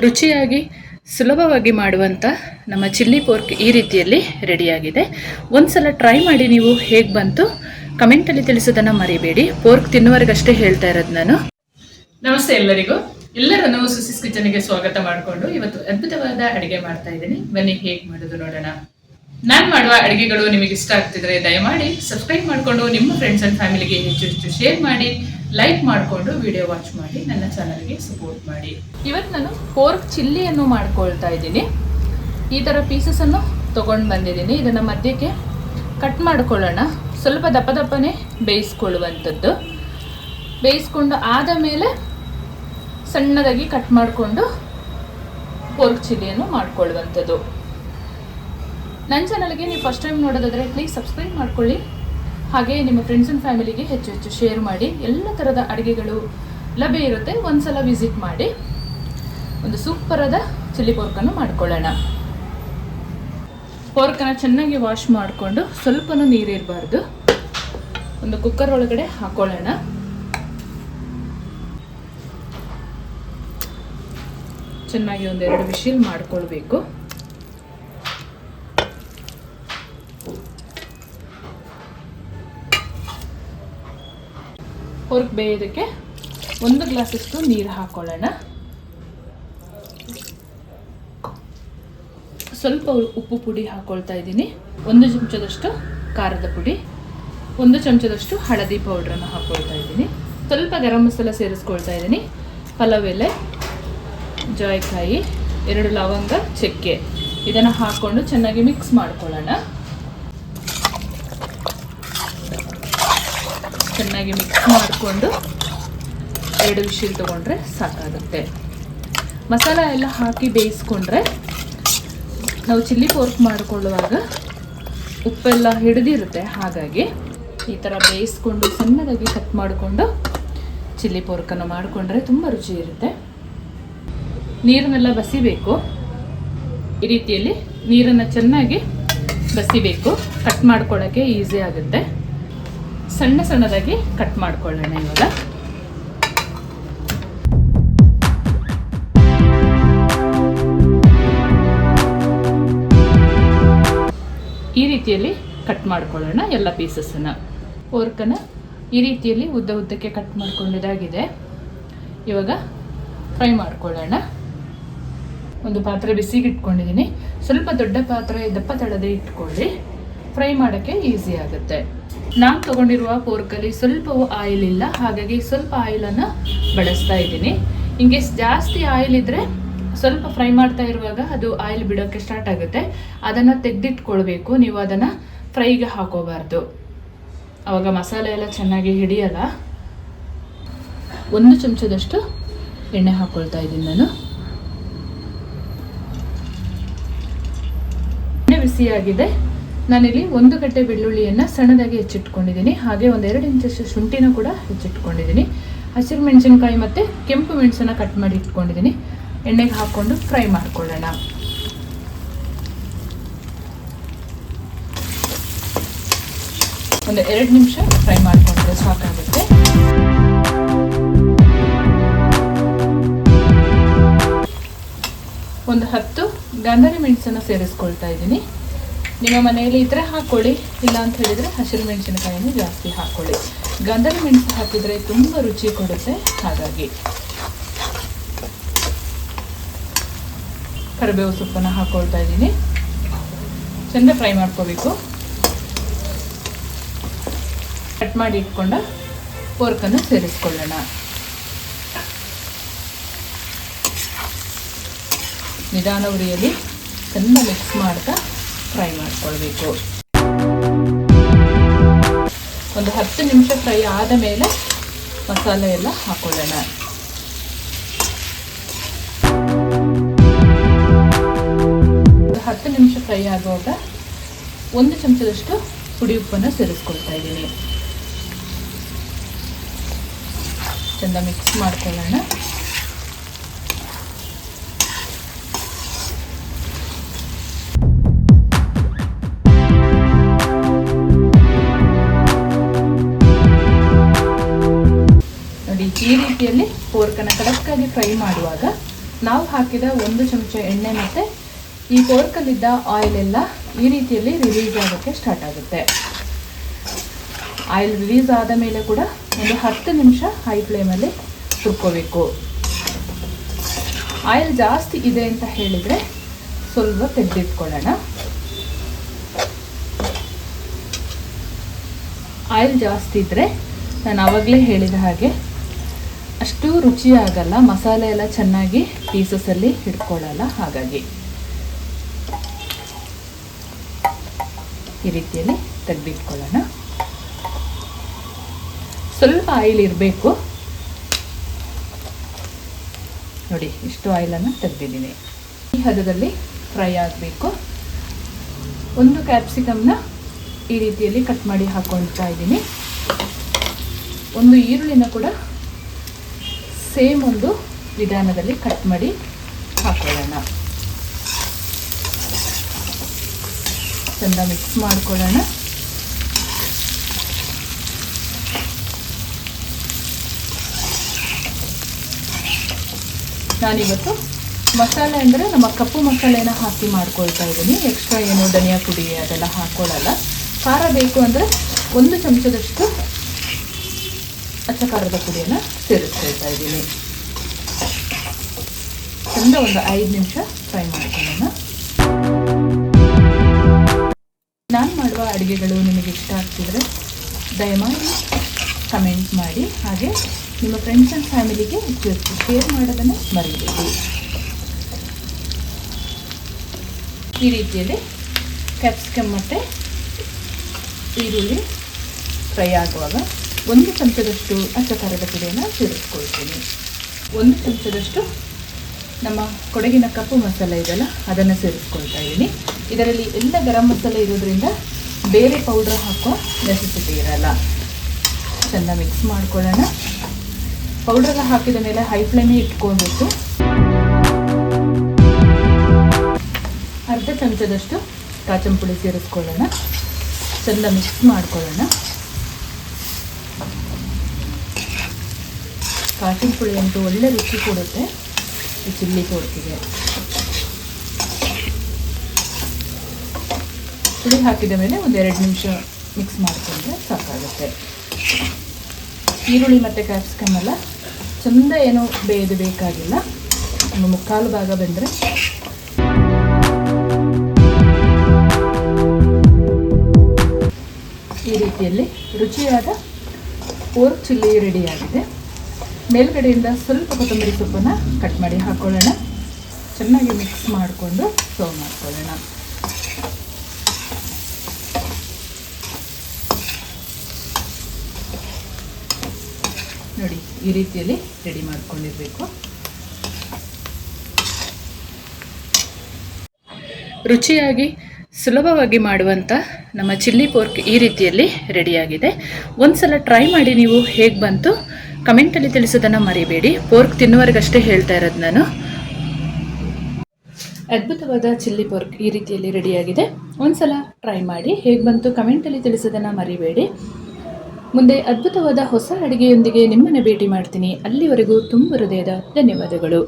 ರುಚಿಯಾಗಿ ಸುಲಭವಾಗಿ ಮಾಡುವಂಥ ನಮ್ಮ ಚಿಲ್ಲಿ ಪೋರ್ಕ್ ಈ ರೀತಿಯಲ್ಲಿ ರೆಡಿಯಾಗಿದೆ. ಒಂದ್ಸಲ ಟ್ರೈ ಮಾಡಿ ನೀವು ಹೇಗೆ ಬಂತು ಕಮೆಂಟಲ್ಲಿ ತಿಳಿಸೋದನ್ನು ಮರಿಬೇಡಿ. ಪೋರ್ಕ್ ತಿನ್ನುವರೆಗಷ್ಟೇ ಹೇಳ್ತಾ ಇರೋದು ನಾನು. ನಮಸ್ತೆ ಎಲ್ಲರಿಗೂ. ಎಲ್ಲರನ್ನು ಸುಸಿಸ್ ಕಿಚನ್ಗೆ ಸ್ವಾಗತ ಮಾಡಿಕೊಂಡು ಇವತ್ತು ಅದ್ಭುತವಾದ ಅಡುಗೆ ಮಾಡ್ತಾ ಇದ್ದೀನಿ. ಬನ್ನಿ ಹೇಗೆ ಮಾಡೋದು ನೋಡೋಣ. ನಾನು ಮಾಡುವ ಅಡುಗೆಗಳು ನಿಮಗೆ ಇಷ್ಟ ಆಗ್ತಿದ್ರೆ ದಯಮಾಡಿ ಸಬ್ಸ್ಕ್ರೈಬ್ ಮಾಡಿಕೊಂಡು ನಿಮ್ಮ ಫ್ರೆಂಡ್ಸ್ ಅಂಡ್ ಫ್ಯಾಮಿಲಿಗೆ ಹೆಚ್ಚು ಹೆಚ್ಚು ಶೇರ್ ಮಾಡಿ. ಲೈಕ್ ಮಾಡಿಕೊಂಡು ವಿಡಿಯೋ ವಾಚ್ ಮಾಡಿ ನನ್ನ ಚಾನಲ್ಗೆ ಸಪೋರ್ಟ್ ಮಾಡಿ. ಇವತ್ತು ನಾನು ಪೋರ್ಕ್ ಚಿಲ್ಲಿಯನ್ನು ಮಾಡ್ಕೊಳ್ತಾ ಇದ್ದೀನಿ. ಈ ಥರ ಪೀಸಸನ್ನು ತೊಗೊಂಡು ಬಂದಿದ್ದೀನಿ. ಇದನ್ನು ಮಧ್ಯಕ್ಕೆ ಕಟ್ ಮಾಡ್ಕೊಳ್ಳೋಣ. ಸ್ವಲ್ಪ ದಪ್ಪ ದಪ್ಪನೇ ಬೇಯಿಸ್ಕೊಳ್ಳುವಂಥದ್ದು. ಬೇಯಿಸ್ಕೊಂಡು ಆದ ಮೇಲೆ ಸಣ್ಣದಾಗಿ ಕಟ್ ಮಾಡಿಕೊಂಡು ಪೋರ್ಕ್ ಚಿಲ್ಲಿಯನ್ನು ಮಾಡ್ಕೊಳ್ಳುವಂಥದ್ದು. ನನ್ನ ಚಾನಲ್ಗೆ ನೀವು ಫಸ್ಟ್ ಟೈಮ್ ನೋಡೋದಾದರೆ ಪ್ಲೀಸ್ ಸಬ್ಸ್ಕ್ರೈಬ್ ಮಾಡ್ಕೊಳ್ಳಿ. ಹಾಗೆ ನಿಮ್ಮ ಫ್ರೆಂಡ್ಸ್ ಆ್ಯಂಡ್ ಫ್ಯಾಮಿಲಿಗೆ ಹೆಚ್ಚು ಹೆಚ್ಚು ಶೇರ್ ಮಾಡಿ, ಎಲ್ಲ ಥರದ ಅಡುಗೆಗಳು ಲಭ್ಯ ಇರುತ್ತೆ, ಒಂದ್ಸಲ ವಿಸಿಟ್ ಮಾಡಿ. ಒಂದು ಸೂಪರಾದ ಚಿಲ್ಲಿ ಪೋರ್ಕನ್ನು ಮಾಡ್ಕೊಳ್ಳೋಣ. ಪೋರ್ಕನ್ನು ಚೆನ್ನಾಗಿ ವಾಶ್ ಮಾಡಿಕೊಂಡು ಸ್ವಲ್ಪನೂ ನೀರಿರಬಾರ್ದು. ಒಂದು ಕುಕ್ಕರ್ ಒಳಗಡೆ ಹಾಕೊಳ್ಳೋಣ. ಚೆನ್ನಾಗಿ ಒಂದೆರಡು ವಿಶಿಲ್ ಮಾಡ್ಕೊಳ್ಬೇಕು. ಹೊರಗೆ ಬೇಯೋದಕ್ಕೆ ಒಂದು ಗ್ಲಾಸಷ್ಟು ನೀರು ಹಾಕೊಳ್ಳೋಣ. ಸ್ವಲ್ಪ ಉಪ್ಪು ಪುಡಿ ಹಾಕೊಳ್ತಾ ಇದ್ದೀನಿ. ಒಂದು ಚಮಚದಷ್ಟು ಖಾರದ ಪುಡಿ, ಒಂದು ಚಮಚದಷ್ಟು ಹಳದಿ ಪೌಡ್ರನ್ನು ಹಾಕೊಳ್ತಾ ಇದ್ದೀನಿ. ಸ್ವಲ್ಪ ಗರಂ ಮಸಾಲ ಸೇರಿಸ್ಕೊಳ್ತಾ ಇದ್ದೀನಿ. ಪಲಾವ್ ಎಲೆ, ಜಾಯಿಕಾಯಿ, ಎರಡು ಲವಂಗ, ಚಕ್ಕೆ. ಇದನ್ನು ಹಾಕ್ಕೊಂಡು ಚೆನ್ನಾಗಿ ಮಿಕ್ಸ್ ಮಾಡ್ಕೊಳ್ಳೋಣ. ಚೆನ್ನಾಗಿ ಮಿಕ್ಸ್ ಮಾಡಿಕೊಂಡು ಎರಡು ವಿಶಿಲ್ ತೊಗೊಂಡ್ರೆ ಸಾಕಾಗುತ್ತೆ. ಮಸಾಲ ಎಲ್ಲ ಹಾಕಿ ಬೇಯಿಸ್ಕೊಂಡ್ರೆ ನಾವು ಚಿಲ್ಲಿ ಪೋರ್ಕ್ ಮಾಡಿಕೊಳ್ಳುವಾಗ ಉಪ್ಪೆಲ್ಲ ಹಿಡಿದಿರುತ್ತೆ, ಹಾಗಾಗಿ ಈ ಥರ ಬೇಯಿಸ್ಕೊಂಡು ಸಣ್ಣದಾಗಿ ಕಟ್ ಮಾಡಿಕೊಂಡು ಚಿಲ್ಲಿ ಪೋರ್ಕನ್ನು ಮಾಡಿಕೊಂಡ್ರೆ ತುಂಬ ರುಚಿ ಇರುತ್ತೆ. ನೀರನ್ನೆಲ್ಲ ಬಸಿಬೇಕು. ಈ ರೀತಿಯಲ್ಲಿ ನೀರನ್ನು ಚೆನ್ನಾಗಿ ಬಸಿಬೇಕು. ಕಟ್ ಮಾಡ್ಕೊಳ್ಳೋಕ್ಕೆ ಈಸಿ ಆಗುತ್ತೆ. ಸಣ್ಣ ಸಣ್ಣದಾಗಿ ಕಟ್ ಮಾಡ್ಕೊಳ್ಳೋಣ ಇವಾಗ. ಈ ರೀತಿಯಲ್ಲಿ ಕಟ್ ಮಾಡ್ಕೊಳ್ಳೋಣ ಎಲ್ಲ ಪೀಸಸ್ಸನ್ನು ಓರ್ಕನ ಈ ರೀತಿಯಲ್ಲಿ ಉದ್ದ ಉದ್ದಕ್ಕೆ ಕಟ್ ಮಾಡ್ಕೊಂಡಿದ್ದಾಗಿದೆ. ಇವಾಗ ಫ್ರೈ ಮಾಡ್ಕೊಳ್ಳೋಣ. ಒಂದು ಪಾತ್ರೆ ಬಿಸಿಗೆ ಇಟ್ಕೊಂಡಿದ್ದೀನಿ. ಸ್ವಲ್ಪ ದೊಡ್ಡ ಪಾತ್ರೆ ದಪ್ಪ ತಳದೆ ಇಟ್ಕೊಳ್ಳಿ. ಫ್ರೈ ಮಾಡೋಕ್ಕೆ ಈಸಿ ಆಗುತ್ತೆ. ನಾನು ತಗೊಂಡಿರುವ ಪೋರ್ಕಲ್ಲಿ ಸ್ವಲ್ಪವೂ ಆಯಿಲ್ ಇಲ್ಲ. ಹಾಗಾಗಿ ಸ್ವಲ್ಪ ಆಯಿಲನ್ನು ಬಳಸ್ತಾ ಇದ್ದೀನಿ. ಇನ್ಕೇಸ್ ಜಾಸ್ತಿ ಆಯಿಲ್ ಇದ್ದರೆ ಸ್ವಲ್ಪ ಫ್ರೈ ಮಾಡ್ತಾ ಇರುವಾಗ ಅದು ಆಯಿಲ್ ಬಿಡೋಕ್ಕೆ ಸ್ಟಾರ್ಟ್ ಆಗುತ್ತೆ. ಅದನ್ನು ತೆಗೆದಿಟ್ಕೊಳ್ಬೇಕು. ನೀವು ಅದನ್ನು ಫ್ರೈಗೆ ಹಾಕೋಬಾರ್ದು. ಆವಾಗ ಮಸಾಲೆ ಎಲ್ಲ ಚೆನ್ನಾಗಿ ಹಿಡಿಯಲ್ಲ. ಒಂದು ಚಮಚದಷ್ಟು ಎಣ್ಣೆ ಹಾಕ್ಕೊಳ್ತಾ ಇದ್ದೀನಿ ನಾನು. ಎಣ್ಣೆ ಬಿಸಿಯಾಗಿದೆ. ನಾನಿಲ್ಲಿ ಒಂದು ಗಡ್ಡೆ ಬೆಳ್ಳುಳ್ಳಿಯನ್ನು ಸಣ್ಣದಾಗಿ ಹೆಚ್ಚಿಟ್ಕೊಂಡಿದ್ದೀನಿ. ಹಾಗೆ ಒಂದೆರಡು ಇಂಚಷ್ಟು ಶುಂಠಿನ ಕೂಡ ಹೆಚ್ಚಿಟ್ಕೊಂಡಿದ್ದೀನಿ. ಹಸಿರು ಮೆಣಸಿನಕಾಯಿ ಮತ್ತು ಕೆಂಪು ಮೆಣಸನ್ನು ಕಟ್ ಮಾಡಿ ಇಟ್ಕೊಂಡಿದ್ದೀನಿ. ಎಣ್ಣೆಗೆ ಹಾಕ್ಕೊಂಡು ಫ್ರೈ ಮಾಡ್ಕೊಳ್ಳೋಣ. ಒಂದು ಎರಡು ನಿಮಿಷ ಫ್ರೈ ಮಾಡಿಕೊಂಡ್ರೆ ಸಾಕಾಗುತ್ತೆ. ಒಂದು ಹತ್ತು ಗಂಧರಿ ಮೆಣಸನ್ನು ಸೇರಿಸ್ಕೊಳ್ತಾ ಇದ್ದೀನಿ. ನಿಮ್ಮ ಮನೆಯಲ್ಲಿ ಇದ್ದರೆ ಹಾಕ್ಕೊಳ್ಳಿ ಇಲ್ಲ ಅಂತ ಹೇಳಿದರೆ ಹಸಿರು ಮೆಣಸಿನಕಾಯಿನ ಜಾಸ್ತಿ ಹಾಕ್ಕೊಳ್ಳಿ ಗಂಧದ ಮೆಣಸು ಹಾಕಿದರೆ ತುಂಬ ರುಚಿ ಕೊಡುತ್ತೆ, ಹಾಗಾಗಿ. ಕರಿಬೇವು ಸೊಪ್ಪನ್ನು ಹಾಕ್ಕೊಳ್ತಾ ಇದ್ದೀನಿ. ಚೆಂದ ಫ್ರೈ ಮಾಡ್ಕೋಬೇಕು. ಕಟ್ ಮಾಡಿ ಇಟ್ಕೊಂಡ ಪೋರ್ಕನ್ನು ಸೇರಿಸ್ಕೊಳ್ಳೋಣ. ನಿಧಾನ ಉರಿಯಲ್ಲಿ ಚೆಂದ ಮಿಕ್ಸ್ ಮಾಡ್ತಾ ಫ್ರೈ ಮಾಡ್ಕೊಳ್ಬೇಕು. ಒಂದು ಹತ್ತು ನಿಮಿಷ ಫ್ರೈ ಆದ ಮೇಲೆ ಮಸಾಲೆ ಎಲ್ಲ ಹಾಕೊಳ್ಳೋಣ. ಹತ್ತು ನಿಮಿಷ ಫ್ರೈ ಆಗುವಾಗ ಒಂದು ಚಮಚದಷ್ಟು ಪುಡಿ ಉಪ್ಪನ್ನು ಸೇರಿಸ್ಕೊಳ್ತಾ ಇದ್ದೀನಿ. ಚೆಂದ ಮಿಕ್ಸ್ ಮಾಡ್ಕೊಳ್ಳೋಣ. ಈ ರೀತಿಯಲ್ಲಿ ಪೋರ್ಕನ್ನು ಕಡಕ್ಕಾಗಿ ಫ್ರೈ ಮಾಡುವಾಗ ನಾವು ಹಾಕಿದ ಒಂದು ಚಮಚ ಎಣ್ಣೆ ಮತ್ತು ಈ ಪೋರ್ಕಲ್ಲಿದ್ದ ಆಯಿಲ್ ಎಲ್ಲ ಈ ರೀತಿಯಲ್ಲಿ ರಿಲೀಸ್ ಆಗೋಕ್ಕೆ ಸ್ಟಾರ್ಟ್ ಆಗುತ್ತೆ. ಆಯಿಲ್ ರಿಲೀಸ್ ಆದ ಮೇಲೆ ಕೂಡ ಒಂದು ಹತ್ತು ನಿಮಿಷ ಹೈ ಫ್ಲೇಮಲ್ಲಿ ಸುಟ್ಕೋಬೇಕು ಆಯಿಲ್ ಜಾಸ್ತಿ ಇದೆ ಅಂತ ಹೇಳಿದರೆ ಸ್ವಲ್ಪ ತೆಗೆದಿಟ್ಕೊಳ್ಳೋಣ. ಆಯಿಲ್ ಜಾಸ್ತಿ ಇದ್ದರೆ ನಾನು ಆವಾಗಲೇ ಹೇಳಿದ ಹಾಗೆ ಅಷ್ಟು ರುಚಿ ಆಗಲ್ಲ ಮಸಾಲೆ ಎಲ್ಲ ಚೆನ್ನಾಗಿ ಪೀಸಸಲ್ಲಿ ಹಿಡ್ಕೊಳ್ಳಲ್ಲ ಹಾಗಾಗಿ. ಈ ರೀತಿಯಲ್ಲಿ ತೆಗೆದಿಟ್ಕೊಳ್ಳೋಣ. ಸ್ವಲ್ಪ ಆಯಿಲ್ ಇರಬೇಕು. ನೋಡಿ, ಇಷ್ಟು ಆಯಿಲನ್ನು ತೆಗೆದಿದ್ದೀನಿ. ಈ ಹದದಲ್ಲಿ ಫ್ರೈ ಆಗಬೇಕು. ಒಂದು ಕ್ಯಾಪ್ಸಿಕಮ್ನ ಈ ರೀತಿಯಲ್ಲಿ ಕಟ್ ಮಾಡಿ ಹಾಕೊಳ್ತಾ ಇದ್ದೀನಿ. ಒಂದು ಈರುಳ್ಳಿನ ಕೂಡ ಸೇಮ್ ಒಂದು ವಿಧಾನದಲ್ಲಿ ಕಟ್ ಮಾಡಿ ಹಾಕೊಳ್ಳೋಣ. ಚಂದ ಮಿಕ್ಸ್ ಮಾಡ್ಕೊಳ್ಳೋಣ. ನಾನಿವತ್ತು ಮಸಾಲೆ ಅಂದರೆ ನಮ್ಮ ಕಪ್ಪು ಮಸಾಲೆನ ಹಾಕಿ ಮಾಡ್ಕೊಳ್ತಾ ಇದ್ದೀನಿ. ಎಕ್ಸ್ಟ್ರಾ ಏನು ಧನಿಯಾ ಪುಡಿ ಅದೆಲ್ಲ ಹಾಕ್ಕೊಳ್ಳಲ್ಲ ಖಾರ ಬೇಕು ಅಂದರೆ ಒಂದು ಚಮಚದಷ್ಟು ಅಚ್ಚ ಖಾರದ ಪುಡಿಯನ್ನು ಸೇರಿಸ್ಕೊಳ್ತಾ ಇದ್ದೀನಿ. ಚಂದ ಒಂದು ಐದು ನಿಮಿಷ ಫ್ರೈ ಮಾಡ್ಕೊಳ್ಳೋಣ. ನಾನು ಮಾಡುವ ಅಡುಗೆಗಳು ನಿಮಗೆ ಇಷ್ಟ ಆಗ್ತಿದ್ರೆ ದಯಮಾಡಿ ಕಮೆಂಟ್ ಮಾಡಿ. ಹಾಗೆ ನಿಮ್ಮ ಫ್ರೆಂಡ್ಸ್ ಆ್ಯಂಡ್ ಫ್ಯಾಮಿಲಿಗೆ ಹೆಚ್ಚು ಶೇರ್ ಮಾಡೋದನ್ನು ಮರಿಬೇಡಿ. ಈ ರೀತಿಯಲ್ಲಿ ಕ್ಯಾಪ್ಸಿಕಮ್ ಮತ್ತು ಈರುಳ್ಳಿ ಫ್ರೈ ಆಗುವಾಗ ಒಂದು ಚಮಚದಷ್ಟು ಅಚ್ಚ ಖಾರದ ಪುಡಿಯನ್ನು ಸೇರಿಸ್ಕೊಳ್ತೀನಿ. ಒಂದು ಚಮಚದಷ್ಟು ನಮ್ಮ ಕೊಡಗಿನ ಕಪ್ಪು ಮಸಾಲೆ ಇದೆಯಲ್ಲ, ಅದನ್ನು ಸೇರಿಸ್ಕೊಳ್ತಾ ಇದ್ದೀನಿ. ಇದರಲ್ಲಿ ಎಲ್ಲ ಗರಂ ಮಸಾಲೆ ಇರೋದ್ರಿಂದ ಬೇರೆ ಪೌಡ್ರ್ ಹಾಕೋ ನೆಸೆಸಿಟಿ ಇರಲ್ಲ. ಚೆಂದ ಮಿಕ್ಸ್ ಮಾಡ್ಕೊಳ್ಳೋಣ. ಪೌಡ್ರೆಲ್ಲ ಹಾಕಿದ ಮೇಲೆ ಹೈ ಫ್ಲೇಮೇ ಇಟ್ಕೊಳ್ಬೇಕು ಅರ್ಧ ಚಮಚದಷ್ಟು ಕಾಚಂಪುಡಿ ಸೇರಿಸ್ಕೊಳ್ಳೋಣ. ಚೆಂದ ಮಿಕ್ಸ್ ಮಾಡ್ಕೊಳ್ಳೋಣ. ಕಾಚಿನ ಪುಳಿ ಅಂತೂ ಒಳ್ಳೆ ರುಚಿ ಕೊಡುತ್ತೆ. ಈ ಚಿಲ್ಲಿ ಕೊಡ್ತಿದೆ ಪುಳಿ ಹಾಕಿದ ಮೇಲೆ ಒಂದು ಎರಡು ನಿಮಿಷ ಮಿಕ್ಸ್ ಮಾಡಿಕೊಂಡ್ರೆ ಸಾಕಾಗುತ್ತೆ. ಈರುಳ್ಳಿ ಮತ್ತು ಕ್ಯಾಪ್ಸಿಕಮ್ ಎಲ್ಲ ಚಂದ ಏನೋ ಬೇಯದು ಬೇಕಾಗಿಲ್ಲ. ಒಂದು ಮುಕ್ಕಾಲು ಭಾಗ ಬಂದರೆ ಈ ರೀತಿಯಲ್ಲಿ ರುಚಿಯಾದ ಪೋರ್ಕ್ ಚಿಲ್ಲಿ ರೆಡಿಯಾಗಿದೆ ಮೇಲ್ಗಡೆಯಿಂದ ಸ್ವಲ್ಪ ಕೊತ್ತಂಬರಿ ಸೊಪ್ಪನ್ನು ಕಟ್ ಮಾಡಿ ಹಾಕೊಳ್ಳೋಣ. ಚೆನ್ನಾಗಿ ಮಿಕ್ಸ್ ಮಾಡಿಕೊಂಡು ಸರ್ವ್ ಮಾಡ್ಕೊಳ್ಳೋಣ. ನೋಡಿ, ಈ ರೀತಿಯಲ್ಲಿ ರೆಡಿ ಮಾಡ್ಕೊಂಡಿರಬೇಕು. ರುಚಿಯಾಗಿ, ಸುಲಭವಾಗಿ ಮಾಡುವಂಥ ನಮ್ಮ ಚಿಲ್ಲಿ ಪೋರ್ಕ್ ಈ ರೀತಿಯಲ್ಲಿ ರೆಡಿಯಾಗಿದೆ ಒಂದ್ಸಲ ಟ್ರೈ ಮಾಡಿ ನೀವು ಹೇಗೆ ಬಂತು ಕಮೆಂಟಲ್ಲಿ ತಿಳಿಸೋದನ್ನು ಮರಿಬೇಡಿ. ಪೋರ್ಕ್ ತಿನ್ನುವರೆಗಷ್ಟೇ ಹೇಳ್ತಾ ಇರೋದು ನಾನು. ಅದ್ಭುತವಾದ ಚಿಲ್ಲಿ ಪೋರ್ಕ್ ಈ ರೀತಿಯಲ್ಲಿ ರೆಡಿಯಾಗಿದೆ ಒಂದ್ಸಲ ಟ್ರೈ ಮಾಡಿ ಹೇಗೆ ಬಂತು ಕಮೆಂಟಲ್ಲಿ ತಿಳಿಸೋದನ್ನು ಮರಿಬೇಡಿ. ಮುಂದೆ ಅದ್ಭುತವಾದ ಹೊಸ ಅಡುಗೆಯೊಂದಿಗೆ ನಿಮ್ಮನ್ನು ಭೇಟಿ ಮಾಡ್ತೀನಿ. ಅಲ್ಲಿವರೆಗೂ ತುಂಬ ಹೃದಯದ ಧನ್ಯವಾದಗಳು.